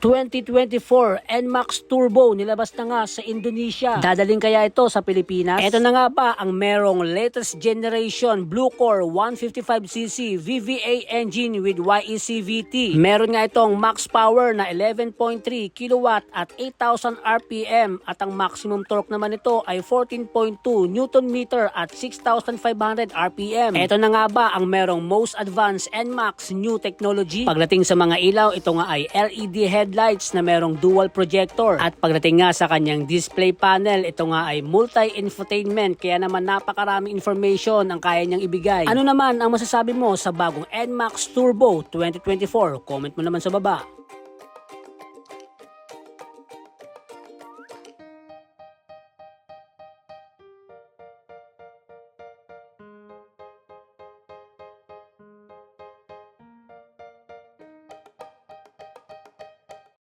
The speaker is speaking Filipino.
2024 NMAX Turbo nilabas na nga sa Indonesia. Dadaling kaya ito sa Pilipinas? Ito na nga ba ang merong latest generation Blue Core 155cc VVA engine with YEC VT. Meron nga itong max power na 11.3 kW at 8,000 RPM at ang maximum torque naman ito ay 14.2 Newton meter at 6,500 RPM. Ito na nga ba ang merong most advanced NMAX new technology? Pagdating sa mga ilaw, ito nga ay LED headlights na merong dual projector. At pagdating nga sa kanyang display panel, ito nga ay multi-infotainment kaya naman napakaraming information ang kaya niyang ibigay. Ano naman ang masasabi mo sa bagong NMAX Turbo 2024? Comment mo naman sa baba.